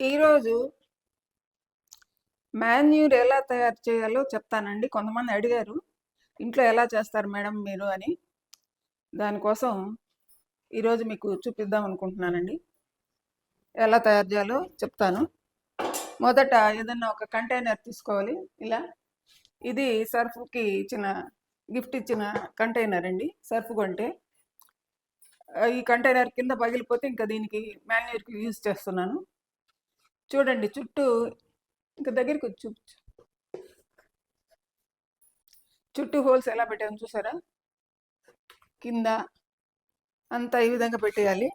ఈరోజు మాన్యూర్ ఎలా తయారు చేయాలో చెప్తానండి. కొంతమంది అడిగారు ఇంట్లో ఎలా చేస్తారు మేడం మీరు? అని. దానికోసం ఈరోజు మీకు చూపిద్దాం అనుకుంటున్నానండి. ఎలా తయారు చేయాలో చెప్తాను. మొదట ఏదన్నా ఒక కంటైనర్ తీసుకోవాలి. ఇలా ఇది సర్ఫ్కి ఇచ్చిన గిఫ్ట్ ఇచ్చిన కంటైనర్ అండి. సర్ఫ్ కొంటే ఈ కంటైనర్ కింద పగిలిపోతే ఇంకా దీనికి మాన్యూర్కి యూజ్ చేస్తున్నాను. చూడండి చుట్టూ ఇంకా దగ్గరికి వచ్చి చూపించు చుట్టూ హోల్స్ ఎలా పెట్టాము చూసారా? కింద అంతా ఈ విధంగా పెట్టేయాలి.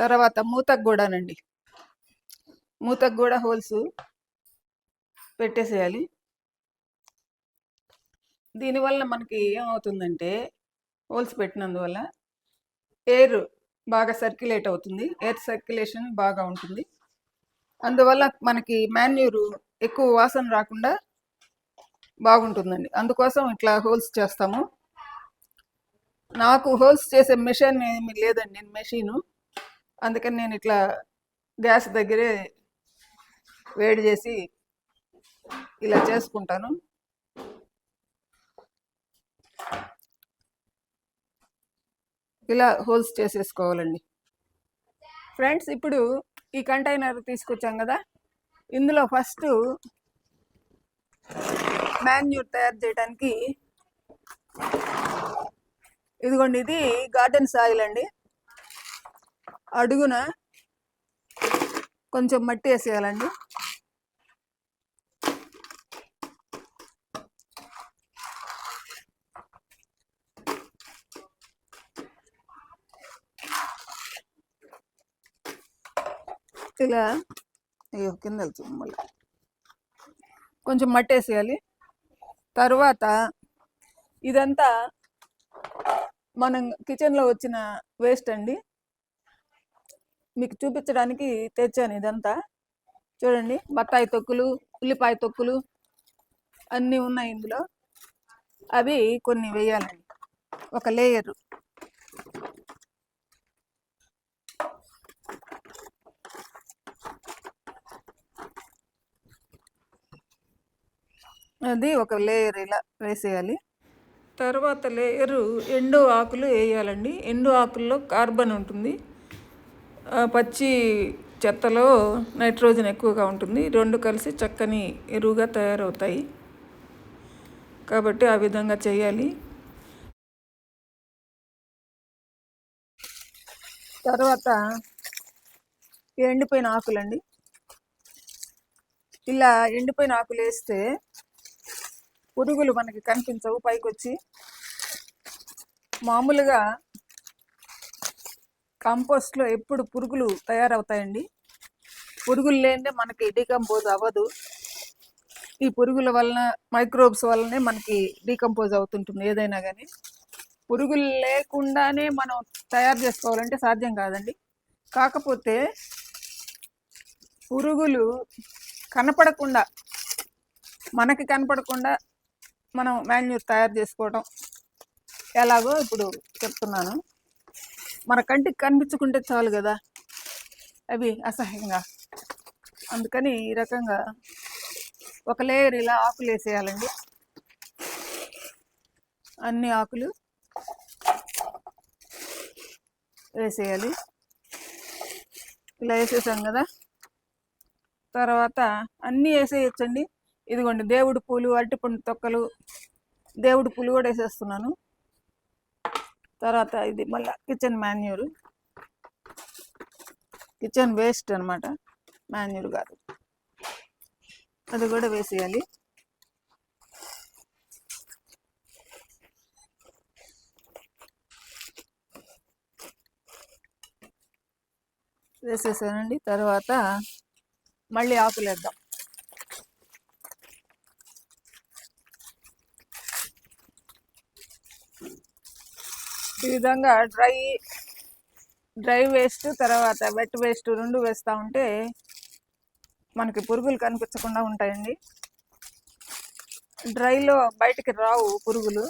తర్వాత మూతకు కూడానండి మూతకు కూడా హోల్స్ పెట్టేసేయాలి. దీనివల్ల మనకి ఏమవుతుందంటే హోల్స్ పెట్టినందువల్ల ఎయిర్ బాగా సర్క్యులేట్ అవుతుంది. ఎయిర్ సర్క్యులేషన్ బాగా ఉంటుంది. అందువల్ల మనకి మాన్యూరు ఎక్కువ వాసన రాకుండా బాగుంటుందండి. అందుకోసం ఇట్లా హోల్స్ చేస్తాము. నాకు హోల్స్ చేసే మిషన్ ఏమి లేదండి నేను మెషిను. అందుకని నేను ఇట్లా గ్యాస్ దగ్గరే వేడి చేసి ఇలా చేసుకుంటాను. ఇలా హోల్స్ చేసేసుకోవాలండి. ఫ్రెండ్స్ ఇప్పుడు ఈ కంటైనర్ తీసుకొచ్చాం కదా. ఇందులో ఫస్ట్ మాన్యూర్ తయారు చేయడానికి ఇదిగోండి ఇది గార్డెన్ సాయిల్ అండి. అడుగున కొంచెం మట్టి వేసేయాలండి. ఇలా అయ్యో కింద వెళ్తుంది మళ్ళీ కొంచెం మట్టి వేసేయాలి తర్వాత ఇదంతా మనం కిచెన్లో వచ్చిన వేస్ట్ అండి. మీకు చూపించడానికి తెచ్చాను ఇదంతా. చూడండి బత్తాయి తొక్కులు ఉల్లిపాయ తొక్కులు అన్నీ ఉన్నాయి ఇందులో. అవి కొన్ని వేయాలండి ఒక లేయరు. అది ఒక లేయర్ ఇలా వేసేయాలి. తర్వాత లేయరు ఎండు ఆకులు వేయాలండి. ఎండు ఆకుల్లో కార్బన్ ఉంటుంది. ఆ, పచ్చి చెత్తలో నైట్రోజన్ ఎక్కువగా ఉంటుంది. రెండు కలిసి చక్కని ఎరువుగా తయారవుతాయి. కాబట్టి ఆ విధంగా చేయాలి. తర్వాత ఎండిపోయిన ఆకులండి. ఇలా ఎండిపోయిన ఆకులు వేస్తే పురుగులు మనకి కనిపించవు పైకి వచ్చి మామూలుగా కంపోస్ట్లో ఎప్పుడు పురుగులు తయారవుతాయండి. పురుగులు లేనిదే మనకి డీకంపోజ్ అవ్వదు. ఈ పురుగుల వలన మైక్రోబ్స్ వల్లనే మనకి డీకంపోజ్ అవుతుంటుంది ఏదైనా కానీ పురుగులు లేకుండానే మనం తయారు చేసుకోవాలంటే సాధ్యం కాదండి. కాకపోతే పురుగులు కనపడకుండా మనకి కనపడకుండా మనం మాన్యూర్ తయారు చేసుకోవడం ఎలాగో ఇప్పుడు చెప్తున్నాను. మన కంటికి కనిపించుకుంటే చాలు కదా అవి అసహ్యంగా. అందుకని ఈ రకంగా ఒక లేయర్ ఇలా ఆకులు వేసేయాలండి. అన్ని ఆకులు వేసేయాలి. ఇలా వేసేసాం కదా తర్వాత అన్నీ వేసేయచ్చండి. ఇదిగోండి దేవుడి పూలు అరటిపండు తొక్కలు దేవుడి పూలు కూడా వేసేస్తున్నాను. తర్వాత ఇది మళ్ళీ కిచెన్ మాన్యూర్. కిచెన్ వేస్ట్ అనమాట మాన్యూర్ కాదు. అది కూడా వేసేయాలి. వేసేసానండి. తర్వాత మళ్ళీ ఆకులు ఈ విధంగా డ్రై డ్రై వేస్ట్ తర్వాత వెట్ వేస్ట్ రెండు వేస్తూ ఉంటే మనకి పురుగులు కనిపించకుండా ఉంటాయండి. డ్రైలో బయటికి రావు పురుగులు.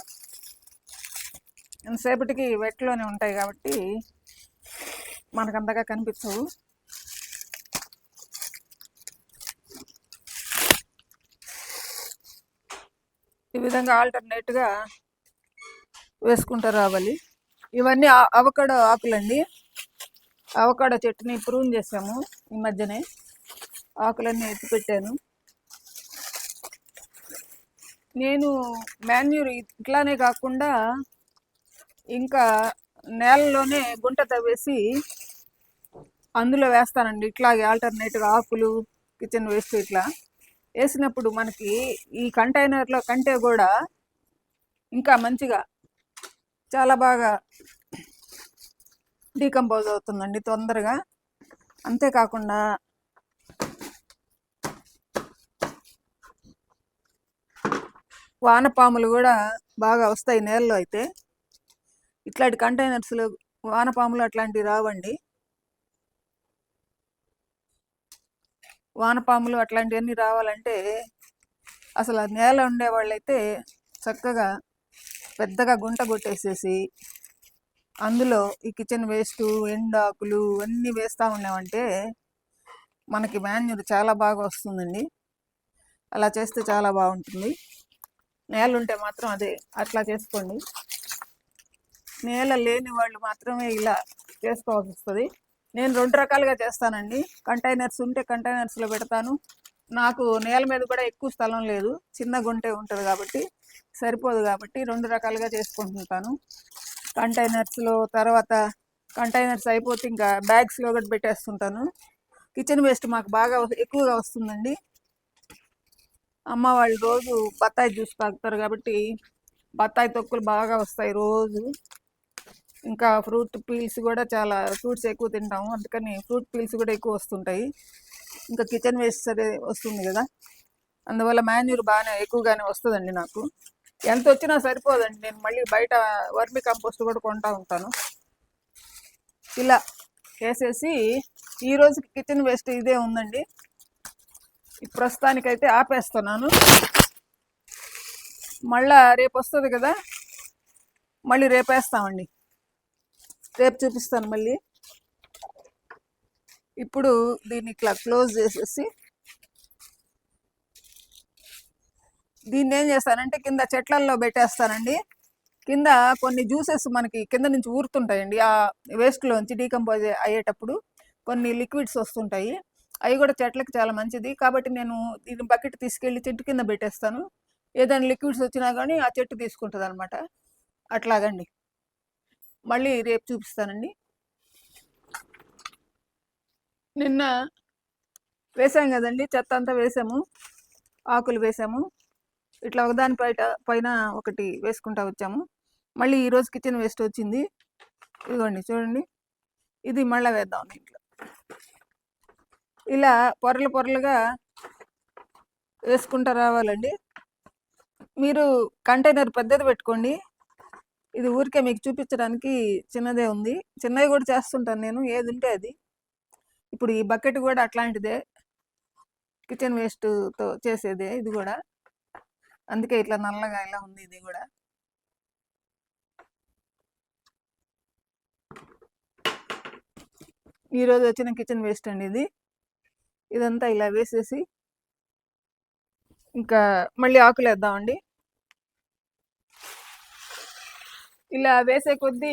ఎంతసేపటికి వెట్లోనే ఉంటాయి కాబట్టి మనకు అంతగా కనిపించవు. ఈ విధంగా ఆల్టర్నేట్గా వేసుకుంటూ రావాలి. ఇవన్నీ ఆ- అవకాడో ఆకులండి. అవకాడో చెట్టుని ప్రూన్ చేసాము ఈ మధ్యనే. ఆకులన్నీ ఎత్తి పెట్టాను. నేను మాన్యూర్ ఇట్లానే కాకుండా ఇంకా నేలలోనే గుంట తవ్వేసి అందులో వేస్తానండి. ఇట్లాగే ఆల్టర్నేట్గా ఆకులు కిచెన్ వేస్ట్ ఇట్లా. వేసినప్పుడు మనకి ఈ కంటైనర్లో కంటే కూడా ఇంకా మంచిగా చాలా బాగా డీకంపోజ్ అవుతుందండి తొందరగా. అంతేకాకుండా వానపాములు కూడా బాగా వస్తాయి నేలలో అయితే. ఇట్లాంటి కంటైనర్స్లో వానపాములు అట్లాంటివి రావండి. వానపాములు అట్లాంటివన్నీ రావాలంటే అసలు ఆ నేల ఉండేవాళ్ళైతే చక్కగా పెద్దగా గుంట కొట్టేసేసి అందులో ఈ కిచెన్ వేస్ట్ ఎండాకులు అన్నీ వేస్తూ ఉన్నామంటే మనకి మాన్యూర్ చాలా బాగా వస్తుందండి. అలా చేస్తే చాలా బాగుంటుంది. నేల ఉంటే మాత్రం అదే అట్లా చేసుకోండి. నేల లేని వాళ్ళు మాత్రమే ఇలా చేసుకోవాల్సి వస్తుంది. నేను రెండు రకాలుగా చేస్తానండి. కంటైనర్స్ ఉంటే కంటైనర్స్లో పెడతాను. నాకు నేల మీద కూడా ఎక్కువ స్థలం లేదు. చిన్న గుంటే ఉంటుంది కాబట్టి సరిపోదు కాబట్టి రెండు రకాలుగా చేసుకుంటుంటాను. కంటైనర్స్లో తర్వాత కంటైనర్స్ అయిపోతే ఇంకా బ్యాగ్స్లో కూడా పెట్టేస్తుంటాను. కిచెన్ వేస్ట్ మాకు బాగా వ- ఎక్కువగా వస్తుందండి. అమ్మ వాళ్ళు రోజు బత్తాయి జ్యూస్ తాగుతారు కాబట్టి బత్తాయి తొక్కులు బాగా వస్తాయి రోజు. ఇంకా ఫ్రూట్ పీల్స్ కూడా చాలా ఫ్రూట్స్ ఎక్కువ తింటాము. అందుకని ఫ్రూట్ పీల్స్ కూడా ఎక్కువ వస్తుంటాయి. ఇంకా కిచెన్ వేస్ట్ సరే వస్తుంది కదా. అందువల్ల మాన్యూర్ బాగానే ఎక్కువగానే వస్తుందండి నాకు. ఎంత వచ్చినా సరిపోదండి. నేను మళ్ళీ బయట వర్మి కంపోస్ట్ కూడా కొంటా ఉంటాను. ఇలా వేసేసి ఈ రోజుకి కిచెన్ వేస్ట్ ఇదే ఉందండి. ప్రస్తుతానికైతే ఆపేస్తున్నాను. మళ్ళా రేపు వస్తుంది కదా. మళ్ళీ రేపేస్తామండి. రేపు చూపిస్తాను మళ్ళీ. ఇప్పుడు దీన్ని ఇట్లా క్లోజ్ చేసేసి దీన్ని ఏం చేస్తానంటే కింద చెట్లల్లో పెట్టేస్తానండి. కింద కొన్ని జ్యూసెస్ మనకి కింద నుంచి ఊరుతుంటాయండి. ఆ వేస్ట్లోంచి డీకంపోజ్ అయ్యేటప్పుడు కొన్ని లిక్విడ్స్ వస్తుంటాయి. అవి కూడా చెట్లకి చాలా మంచిది. కాబట్టి నేను దీని బకెట్ తీసుకెళ్ళి చెట్టు కింద పెట్టేస్తాను. ఏదైనా లిక్విడ్స్ వచ్చినా కానీ ఆ చెట్టు తీసుకుంటుంది అనమాట అట్లాగండి. మళ్ళీ రేపు చూపిస్తానండి. నిన్న వేసాం కదండి చెత్త అంతా వేసాము ఆకులు వేసాము. ఇట్లా ఒకదాని పైట పైన ఒకటి వేసుకుంటా వచ్చాము. మళ్ళీ ఈరోజు కిచెన్ వేస్ట్ వచ్చింది. ఇదిగోండి చూడండి. ఇది మళ్ళీ వేద్దాం దీంట్లో. ఇలా పొరలు పొరలుగా వేసుకుంటా రావాలండి. మీరు కంటైనర్ పెద్దది పెట్టుకోండి. ఇది ఊరికే మీకు చూపించడానికి చిన్నదే ఉంది. చిన్నవి కూడా చేస్తుంటాను నేను ఏది ఉంటే అది. ఇప్పుడు ఈ బకెట్ కూడా అట్లాంటిదే. కిచెన్ వేస్ట్తో చేసేదే ఇది కూడా. అందుకే ఇట్లా నల్లగా ఇలా ఉంది ఇది కూడా. ఈరోజు వచ్చిన కిచెన్ వేస్ట్ అండి ఇది. ఇదంతా ఇలా వేసేసి ఇంకా మళ్ళీ ఆకులు వేద్దామండి. ఇలా వేసే కొద్దీ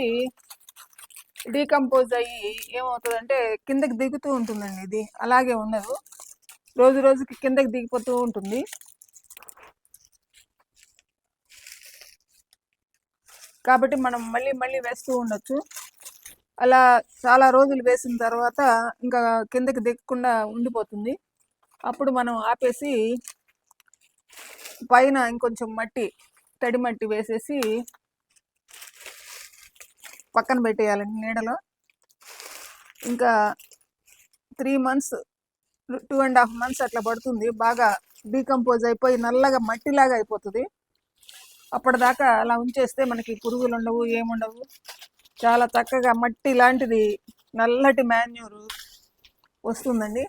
డీకంపోజ్ అయ్యి ఏమవుతుందంటే కిందకి దిగుతూ ఉంటుందండి ఇది. అలాగే ఉండదు. రోజు రోజుకి కిందకి దిగిపోతూ ఉంటుంది. కాబట్టి మనం మళ్ళీ మళ్ళీ వేస్తూ ఉండొచ్చు. అలా చాలా రోజులు వేసిన తర్వాత ఇంకా కిందకి దిగకుండా ఉండిపోతుంది. అప్పుడు మనం ఆపేసి పైన ఇంకొంచెం మట్టి తడి మట్టి వేసేసి పక్కన పెట్టేయాలండి నీడలో. ఇంకా three months two and half months అట్లా పడుతుంది. బాగా డీకంపోజ్ అయిపోయి నల్లగా మట్టిలాగా అయిపోతుంది. అప్పటిదాకా అలా ఉంచేస్తే మనకి పురుగులు ఉండవు ఏముండవు. చాలా చక్కగా మట్టి లాంటిది నల్లటి మాన్యూరు వస్తుందండి.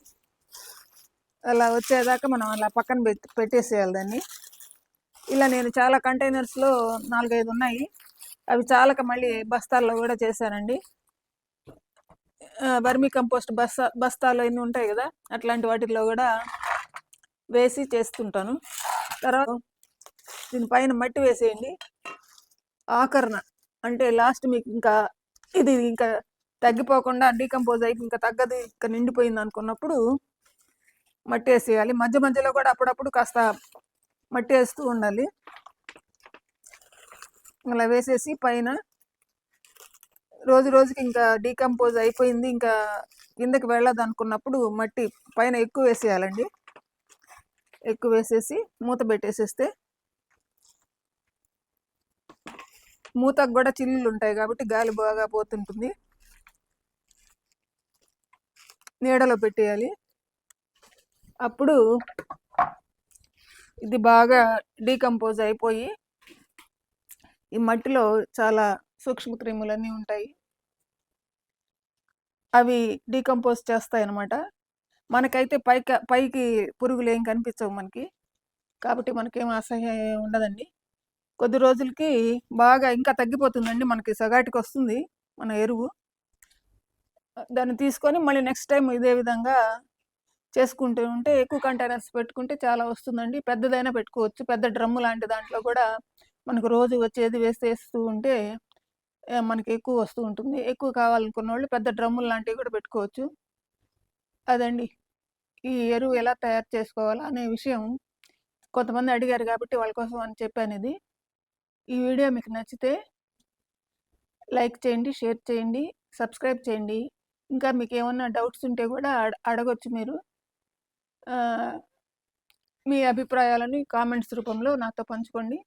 అలా వచ్చేదాకా మనం అలా పక్కన పెట్టేసేయాలి దాన్ని. ఇలా నేను చాలా కంటైనర్స్లో నాలుగైదు ఉన్నాయి. అవి చాలక మళ్ళీ బస్తాల్లో కూడా చేశానండి. వర్మీ కంపోస్ట్ బస్తా బస్తాలు ఎన్ని ఉంటాయి కదా అట్లాంటి వాటిల్లో కూడా వేసి చేస్తుంటాను. తర్వాత దీనిపైన మట్టి వేసేయండి. ఆకరణ అంటే లాస్ట్ మీకు ఇంకా ఇది ఇంకా తగ్గిపోకుండా డీకంపోజ్ అయిపోయి ఇంకా తగ్గదు ఇంకా నిండిపోయింది అనుకున్నప్పుడు మట్టి వేసేయాలి. మధ్య మధ్యలో కూడా అప్పుడప్పుడు కాస్త మట్టి వేస్తూ ఉండాలి. అలా వేసేసి పైన రోజు రోజుకి ఇంకా డీకంపోజ్ అయిపోయింది. ఇంకా కిందకి వెళ్ళదు అనుకున్నప్పుడు మట్టి పైన ఎక్కువ వేసేయాలండి. ఎక్కువ వేసేసి మూత పెట్టేసేస్తే మూతకు కూడా చిల్లులు ఉంటాయి కాబట్టి గాలి బాగా పోతుంటుంది. నీడలో పెట్టేయాలి. అప్పుడు ఇది బాగా డీకంపోజ్ అయిపోయి ఈ మట్టిలో చాలా సూక్ష్మక్రిములన్నీ ఉంటాయి. అవి డీకంపోజ్ చేస్తాయి అన్నమాట మనకైతే పైకి పైకి పురుగులు ఏం కనిపించవు మనకి. కాబట్టి మనకేం అసహ్యం ఉండదండి. కొద్ది రోజులకి బాగా ఇంకా తగ్గిపోతుందండి. మనకి సగాటికి వస్తుంది మన ఎరువు. దాన్ని తీసుకొని మళ్ళీ నెక్స్ట్ టైం ఇదే విధంగా చేసుకుంటూ ఉంటే ఎక్కువ కంటైనర్స్ పెట్టుకుంటే చాలా వస్తుందండి. పెద్దదైనా పెట్టుకోవచ్చు. పెద్ద డ్రమ్ము లాంటి దాంట్లో కూడా మనకు రోజు వచ్చేది వేసేస్తూ ఉంటే మనకి ఎక్కువ వస్తూ ఉంటుంది. ఎక్కువ కావాలనుకున్న వాళ్ళు పెద్ద డ్రమ్ములు లాంటివి కూడా పెట్టుకోవచ్చు. అదండి. ఈ ఎరువు ఎలా తయారు చేసుకోవాలా అనే విషయం కొంతమంది అడిగారు కాబట్టి వాళ్ళ కోసం అని చెప్పాను ఇది. ఈ వీడియో మీకు నచ్చితే లైక్ చేయండి షేర్ చేయండి సబ్స్క్రైబ్ చేయండి. ఇంకా మీకు ఏమన్నా డౌట్స్ ఉంటే కూడా అడ- అడగొచ్చు మీరు. మీ అభిప్రాయాలని కామెంట్స్ రూపంలో నాతో పంచుకోండి.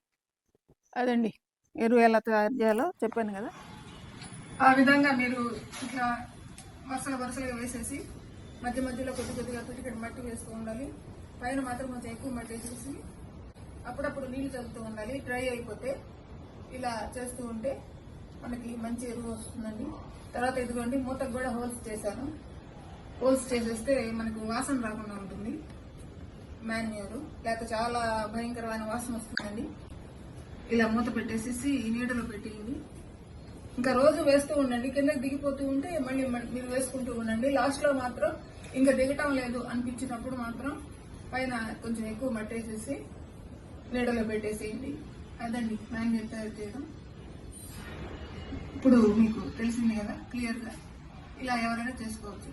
అదండి. ఎరువు ఎలా తయారు చేయాలో చెప్పాను కదా. ఆ విధంగా మీరు ఇట్లా వరుసలు వరుసలుగా వేసేసి మధ్య మధ్యలో కొద్ది కొద్దిగా కొద్దిగా మట్టి వేస్తూ ఉండాలి. పైన మాత్రం కొంచెం ఎక్కువ మట్టి వేసేసి అప్పుడప్పుడు నీళ్ళు చల్లుతూ ఉండాలి. డ్రై అయిపోతే ఇలా చేస్తూ ఉంటే మనకి మంచి ఎరువు వస్తుందండి. తర్వాత ఇదిగోండి మూతకు కూడా హోల్స్ చేశాను. హోల్స్ చేసేస్తే మనకు వాసన రాకుండా ఉంటుంది. మాన్యూరు లేకపోతే చాలా భయంకరమైన వాసన వస్తుందండి. ఇలా మూత పెట్టేసేసి ఈ నీడలో పెట్టేయండి. ఇంకా రోజు వేస్తూ ఉండండి. కిందకి దిగిపోతూ ఉంటే మళ్ళీ మీరు వేసుకుంటూ ఉండండి. లాస్ట్లో మాత్రం ఇంకా దిగటం లేదు అనిపించినప్పుడు మాత్రం పైన కొంచెం ఎక్కువ మట్టేసేసి నీడలో పెట్టేసేయండి. అదండి మ్యాంగేట్ తయారు చేయడం. ఇప్పుడు మీకు తెలిసింది కదా క్లియర్గా ఇలా ఎవరైనా చేసుకోవచ్చు.